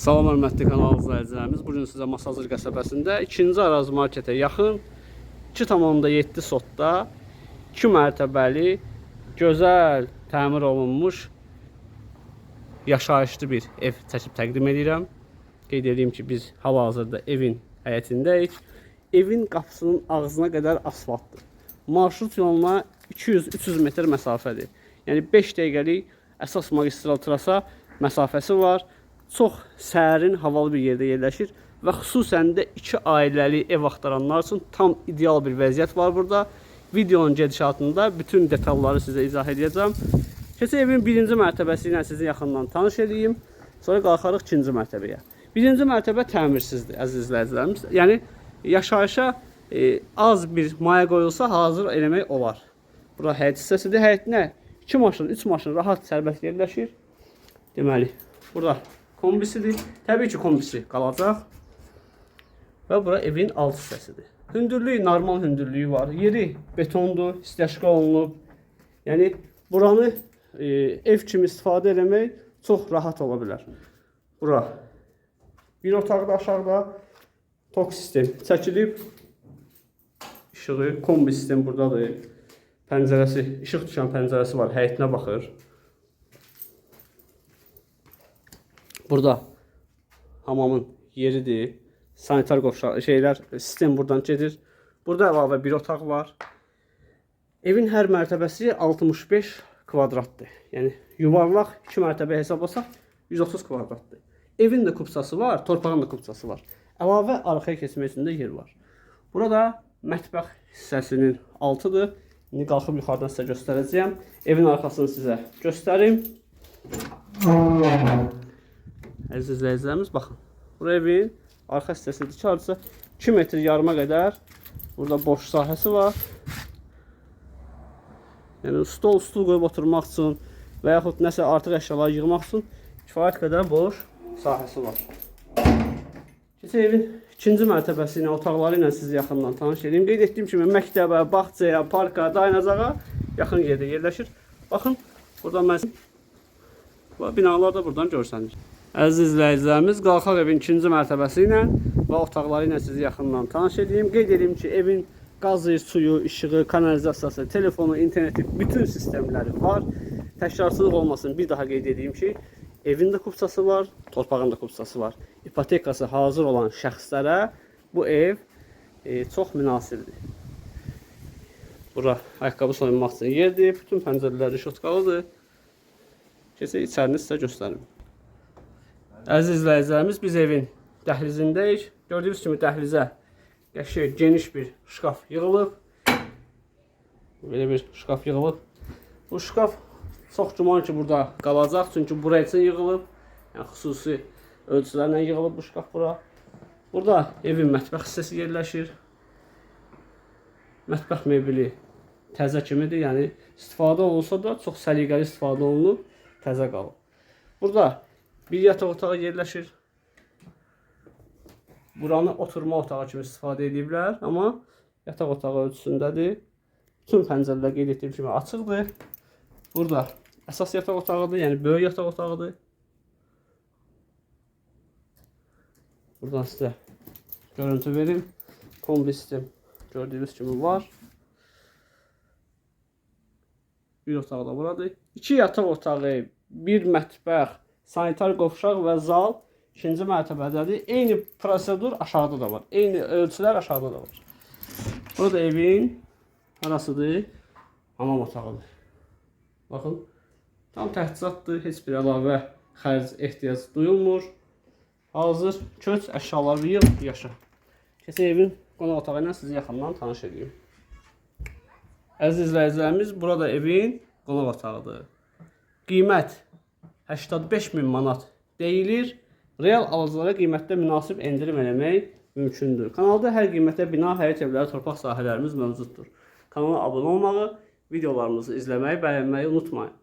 Salam hörmətli kanal izləyicilərimiz. Bu gün sizə Masazır qəsəbəsində 2-ci Araz marketə yaxın 2,7 sotda 2 mərtəbəli gözəl təmir olunmuş yaşayışlı bir ev çəkib təqdim edirəm. Qeyd edeyim ki, biz hal-hazırda evin həyətindəyik. Evin qapısının ağzına qədər asfaltdır. Marşrut yoluna 200-300 metr məsafədir. Yəni 5 dəqiqəlik əsas magistral trasa məsafəsi var. Çox sərin, havalı bir yerdə yerləşir və xüsusən də iki ailəli ev axtaranlar üçün tam ideal bir vəziyyət var burada. Videonun gedişatında bütün detalları sizə izah edəcəm. Keçən evin birinci mərtəbəsi ilə sizi yaxından tanış edeyim. Sonra qalxarıq ikinci mərtəbəyə. Birinci mərtəbə təmirsizdir, əziz izləyicilərimiz. Yəni yaşayışa e, az bir maya qoyulsa hazır eləmək olar. Bura həyət hissəsidir. Həyət nə? 2 maşın, 3 maşın rahat sərbəst yerləşir. Deməli, burada kombisidir. Təbii ki, kombisi qalacaq. Və bura evin alt hissəsidir. Hündürlüyü normal hündürlüyü var. Yeri betondur, istəşqə olunub. Yəni buranı e, ev kimi istifadə etmək çox rahat ola bilər. Bura bir otaqda aşağıda tok sistem çəkilib. İşığı, kombi sistem buradadır. Pəncərəsi, işıq düşən pəncərəsi var, həyətinə baxır. Burada hamamın yeridir. Sanitar qovşaq şeylər, sistem buradan gedir. Burada əlavə bir otaq var. Evin hər mərtəbəsi 65 kvadratdır. Yəni yuvarlaq 2 mərtəbə hesablasaq 130 kvadratdır. Evin də kupçası var, torpağın da kupçası var. Əlavə arxaya keçmək üçün də yer var. Burada mətbəx hissəsinin altıdır. İndi qalxıb yuxarıdan sizə göstərəcəyəm. Evin arxasını sizə göstərim. Əziz izləyicilərimiz, baxın. Bura evin arxa hissəsidir ki, hardasa 2 metr yarıma qədər burada boş sahəsi var. Yəni stol, stul qoyub oturmaq üçün və yaxud nəsə artıq əşyalar yığmaq üçün kifayət qədər boş sahəsi var. Keçən evin ikinci mərtəbəsi ilə, otaqları ilə sizi yaxından tanış edeyim. Qeyd etdiyim kimi məktəbə, bağçaya, parka, dayanacağa yaxın yerdə yerləşir. Baxın, burada mən binalar da buradan görsənir. Əziz izləyicilərimiz, qalxaq evin ikinci mərtəbəsi ilə və otaqları ilə sizi yaxından tanış edeyim. Qeyd edeyim ki, evin qazı, suyu, işığı, kanalizasiyası, telefonu, interneti, bütün sistemləri var. Təkrarsızlıq olmasın, bir daha qeyd edeyim ki, evin də kupçası var, torpağın da kupçası var. İpotekası hazır olan şəxslərə bu ev e, çox münasibdir. Bura ayaqqabı soyunmaq üçün yerdir. Bütün pəncərələr rişotkalıdır. Keçək içərini sizə göstərim. Əziz izləyicilərimiz, biz evin dəhlizindəyik. Gördüyünüz kimi dəhlizə qəşəng geniş bir şkaf yığılıb. Belə bir şkaf yığılıb. Bu şkaf çox güman ki burada qalacaq, çünki bura üçün yığılıb. Yəni xüsusi ölçülərlə yığılıb bu şkaf bura. Burada evin mətbəx hissəsi yerləşir. Mətbəx mebeli təzə kimidir, yəni istifadə olunsa da çox səliqəli istifadə olunub, təzə qalıb. Burada bir yataq otağı yerləşir. Buranı oturma otağı kimi istifadə ediblər, amma yataq otağı ölçüsündədir. Bütün pəncərələr qeyd etdiyim kimi açıqdır. Burada əsas yataq otağıdır, yəni böyük yataq otağıdır. Buradan sizə görüntü verim. Kombi sistem gördüyünüz kimi var. Bir otaq da buradır. İki yataq otağı, bir mətbəx, sanitar qovşaq və zal ikinci mərtəbədədir. Eyni prosedur aşağıda da var. Eyni ölçülər aşağıda da var. Burada evin arasıdır. Hamam otağıdır. Baxın. Tam təchizatdır. Heç bir əlavə xərc ehtiyac duyulmur. Hazır köç əşyaları yığ, yaşa. Keçək evin qonaq otağı ilə sizi yaxından tanış edeyim. Əziz izləyicilərimiz, burada evin qonaq otağıdır. Qiymət 85 min manat deyilir. Real alıcılara qiymətdə münasib endirim eləmək mümkündür. Kanalda hər qiymətə bina həyət evləri, torpaq sahələrimiz mövcuddur. Kanala abunə olmağı, videolarımızı izləməyi, bəyənməyi unutmayın.